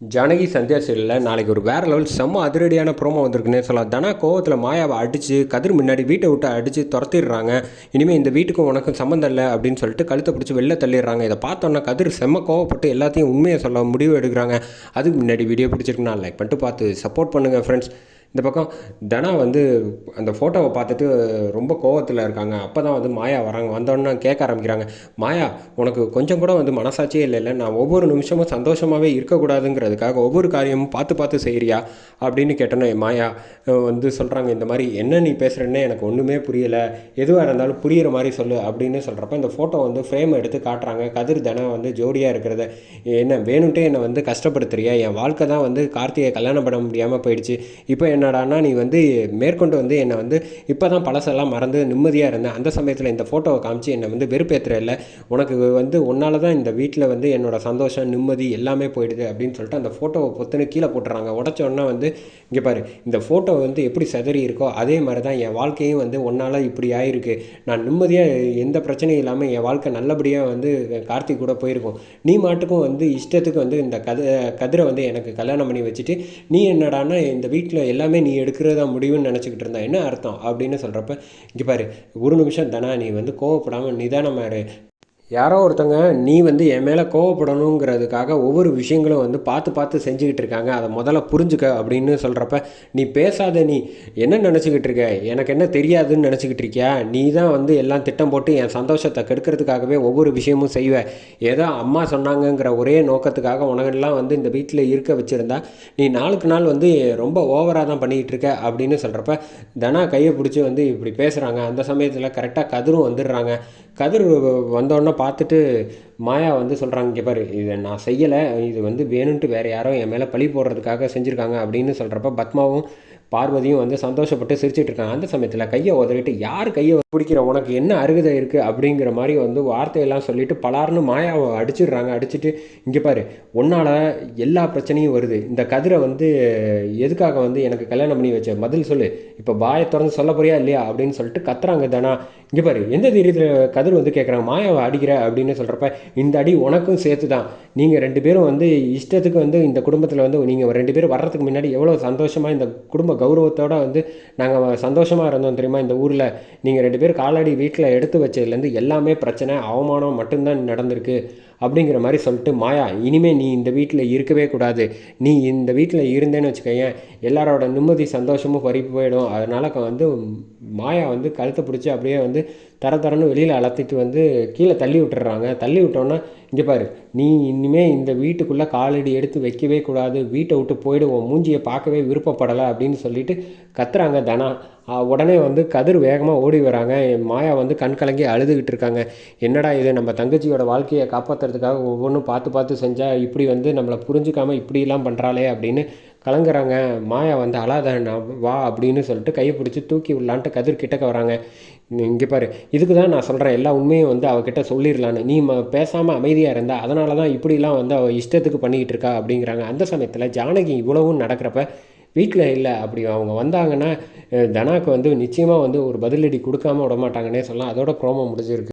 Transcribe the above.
ஜானகி சந்தியா சீரியலில் நாளைக்கு ஒரு வேற லெவல் செம்ம அதிரடியான ப்ரோமோ வந்திருக்குன்னே சொல்லலாம். தனா கோவத்தில் மாயாவை அடித்து கதிர் முன்னாடி வீட்டை விட்டு அடித்து துரத்திடுறாங்க. இனிமேல் இந்த வீட்டுக்கும் உனக்கும் சம்மந்தம் இல்லை அப்படின்னு சொல்லிட்டு கழுத்தை பிடிச்சி வெளில தள்ளிடுறாங்க. இதை பார்த்தோன்னா கதிர் செம்ம கோவப்பட்டு எல்லாத்தையும் உண்மையை சொல்ல முடிவு எடுக்கிறாங்க. அதுக்கு முன்னாடி வீடியோ பிடிச்சிருக்குன்னா லைக் பண்ணிட்டு பார்த்து சப்போர்ட் பண்ணுங்கள் ஃப்ரெண்ட்ஸ் இந்த பக்கம் தனா வந்து அந்த ஃபோட்டோவை பார்த்துட்டு ரொம்ப கோவத்தில் இருக்காங்க. அப்போ தான் வந்து மாயா வராங்க. வந்தோடனே கேட்க ஆரம்பிக்கிறாங்க. மாயா உனக்கு கொஞ்சம் கூட வந்து மனசாட்சியே இல்லைல்ல நான் ஒவ்வொரு நிமிஷமும் சந்தோஷமாகவே இருக்கக்கூடாதுங்கிறதுக்காக ஒவ்வொரு காரியமும் பார்த்து பார்த்து செய்கிறியா அப்படின்னு கேட்டோன்னே மாயா வந்து சொல்கிறாங்க இந்த மாதிரி என்ன நீ பேசுகிறேன்னே எனக்கு ஒன்றுமே புரியலை. எதுவாக இருந்தாலும் புரியிற மாதிரி சொல்லு அப்படின்னு சொல்கிறப்ப இந்த ஃபோட்டோ வந்து ஃப்ரேம் எடுத்து காட்டுறாங்க. கதிர் தனா வந்து ஜோடியாக இருக்கிறத என்ன வேணும்ட்டே என்னை வந்து கஷ்டப்படுத்துறியா? என் வாழ்க்கை தான் வந்து கார்த்திகை கல்யாணம் பண்ண முடியாமல் போயிடுச்சு. இப்போ என்னடான்னா நீ வந்து மேற்கொண்டு வந்து என்னை வந்து இப்போ தான் பழசெல்லாம் மறந்து நிம்மதியாக இருந்தேன். அந்த சமயத்தில் இந்த ஃபோட்டோவை காமிச்சு என்னை வந்து வெறுப்பேற்றுற இல்லை. உனக்கு வந்து உன்னால தான் இந்த வீட்டில் வந்து என்னோடய சந்தோஷம் நிம்மதி எல்லாமே போயிடுது அப்படின்னு சொல்லிட்டு அந்த ஃபோட்டோவை பொத்துன்னு கீழே போட்டுறாங்க. உடச்ச உடனே வந்து இங்கே பாரு இந்த ஃபோட்டோ வந்து எப்படி செதறி இருக்கோ அதே மாதிரி தான் என் வாழ்க்கையும் வந்து உன்னால் இப்படி ஆகிருக்கு நான் நிம்மதியாக எந்த பிரச்சனையும் இல்லாமல் என் வாழ்க்கை நல்லபடியாக வந்து கார்த்திக் கூட போயிருக்கும். நீ மாட்டுக்கும் வந்து இஷ்டத்துக்கு வந்து இந்த கத கதிரை வந்து எனக்கு கல்யாணம் பண்ணி வச்சுட்டு நீ என்னடான்னா இந்த வீட்டில் எல்லாமே நீ எடுக்கிறதா முடிவுன்னு நினச்சிக்கிட்டு இருந்தா என்ன அர்த்தம்? அப்படின்னு சொல்கிறப்ப இங்கே பாரு ஒரு நிமிஷம் தானா நீ வந்து கோவப்படாமல் நிதானமாக இரு. யாரோ ஒருத்தங்க நீ வந்து என் மேலே கோவப்படணுங்கிறதுக்காக ஒவ்வொரு விஷயங்களும் வந்து பார்த்து பார்த்து செஞ்சுக்கிட்டு இருக்காங்க. அதை முதல்ல புரிஞ்சுக்க அப்படின்னு சொல்கிறப்ப நீ பேசாத நீ. என்ன நினச்சிக்கிட்டு இருக்க? எனக்கு என்ன தெரியாதுன்னு நினச்சிக்கிட்டு இருக்கியா? நீ தான் வந்து எல்லாம் திட்டம் போட்டு என் சந்தோஷத்தை கெடுக்கிறதுக்காகவே ஒவ்வொரு விஷயமும் செய்வ. ஏதோ அம்மா சொன்னாங்கங்கிற ஒரே நோக்கத்துக்காக உனகெல்லாம் வந்து இந்த வீட்டில் இருக்க வச்சுருந்தா நீ நாளுக்கு நாள் வந்து ரொம்ப ஓவராக தான் பண்ணிக்கிட்டு இருக்க அப்படின்னு சொல்கிறப்ப தனா கையை பிடிச்சி வந்து இப்படி பேசுகிறாங்க அந்த சமயத்தில் கரெக்டாக கதிரும் வந்துடுறாங்க. கதிர் வந்தோடனே பார்த்துட்டு மாயா வந்து சொல்கிறாங்க இங்கே பாரு இதை நான் செய்யலை இது வந்து வேணும்ன்ட்டு வேறு யாரோ என் மேலே பழி போடுறதுக்காக செஞ்சுருக்காங்க அப்படின்னு சொல்கிறப்ப பத்மாவும் பார்வதியும் வந்து சந்தோஷப்பட்டு சிரிச்சிட்டு இருக்காங்க. அந்த சமயத்தில் கையை உதறிட்டு யார் கையை பிடிக்கிற? உனக்கு என்ன அருகதை இருக்குது அப்படிங்கிற மாதிரி வந்து வார்த்தையெல்லாம் சொல்லிட்டு பலார்னு மாயாவை அடிச்சிடுறாங்க. அடிச்சுட்டு இங்கே பாரு உன்னால் எல்லா பிரச்சனையும் வருது. இந்த கதிரை வந்து எதுக்காக வந்து எனக்கு கல்யாணம் பண்ணி வச்ச? பதில் சொல்லு. இப்போ பாயை திறந்து சொல்ல போறியா இல்லையா? அப்படின்னு சொல்லிட்டு கத்துறாங்க தானா. இங்கே பாரு எந்த தைரியத்தில் கதிர் வந்து கேட்குறாங்க மாயாவை அடிக்கிற அப்படின்னு சொல்கிறப்ப இந்த அடி உனக்கும் சேர்த்து தான் நீங்கள் ரெண்டு பேரும் வந்து இஷ்டத்துக்கு வந்து இந்த குடும்பத்தில் வந்து நீங்கள் ரெண்டு பேரும் வர்றதுக்கு முன்னாடி எவ்வளோ சந்தோஷமாக இந்த குடும்ப கௌரவத்தோடு வந்து நாங்கள் சந்தோஷமாக இருந்தோம் தெரியுமா? இந்த ஊரில் நீங்கள் ரெண்டு பேரும் காலடி வீட்டில் எடுத்து வச்சதுலேருந்து எல்லாமே பிரச்சனை அவமானம் மட்டும்தான் நடந்திருக்கு. அப்படிங்கிற மாதிரி சொல்லிட்டு மாயா இனிமேல் நீ இந்த வீட்டில் இருக்கவே கூடாது. நீ இந்த வீட்டில் இருந்தேன்னு வச்சுக்கோயேன் எல்லாரோட நிம்மதி சந்தோஷமும் பறி போயிடும். அதனால் வந்து மாயா வந்து கழுத்தை பிடிச்சி அப்படியே வந்து தர தரன்னு வெளியில் அலத்திட்டு வந்து கீழே தள்ளி விட்டுறாங்க. தள்ளி விட்டோன்னா இங்கே பாரு நீ இனிமே இந்த வீட்டுக்குள்ளே காலடி எடுத்து வைக்கவே கூடாது வீட்டை விட்டு போயிடுவோம் மூஞ்சியை பார்க்கவே விருப்பப்படலை அப்படின்னு சொல்லிட்டு கத்துறாங்க தனா. உடனே வந்து கதிர் வேகமாக ஓடி வராங்க. மாயா வந்து கண் கலங்கி அழுதுகிட்டு இருக்காங்க. என்னடா இது நம்ம தங்கச்சியோட வாழ்க்கையை காப்பாற்றுறதுக்காக ஒவ்வொன்றும் பார்த்து பார்த்து செஞ்சால் இப்படி வந்து நம்மளை புரிஞ்சுக்காம இப்படிலாம் பண்ணுறாளே அப்படின்னு கலங்குறாங்க மாயா வந்து அழாத நான் வா அப்படின்னு சொல்லிட்டு கையை பிடிச்சி தூக்கி விடலான்ட்டு கதிர் கிட்டக்க வராங்க. இங்கே பாரு இதுக்கு தான் நான் சொல்கிறேன் எல்லா உண்மையும் வந்து அவகிட்ட சொல்லிடலான்னு. நீ ம பேசாமல் அமைதியாக இருந்தா அதனால தான் இப்படிலாம் வந்து அவள் இஷ்டத்துக்கு பண்ணிக்கிட்டு இருக்கா அப்படிங்கிறாங்க. அந்த சமயத்தில் ஜானகி இவ்வளவும் நடக்கிறப்ப வீட்டில் இல்லை அப்படி அவங்க வந்தாங்கன்னா தனாக்கு வந்து நிச்சயமாக வந்து ஒரு பதிலடி கொடுக்காம விட மாட்டாங்கன்னே சொல்லலாம் அதோட ப்ரோமோ முடிஞ்சிருக்கு.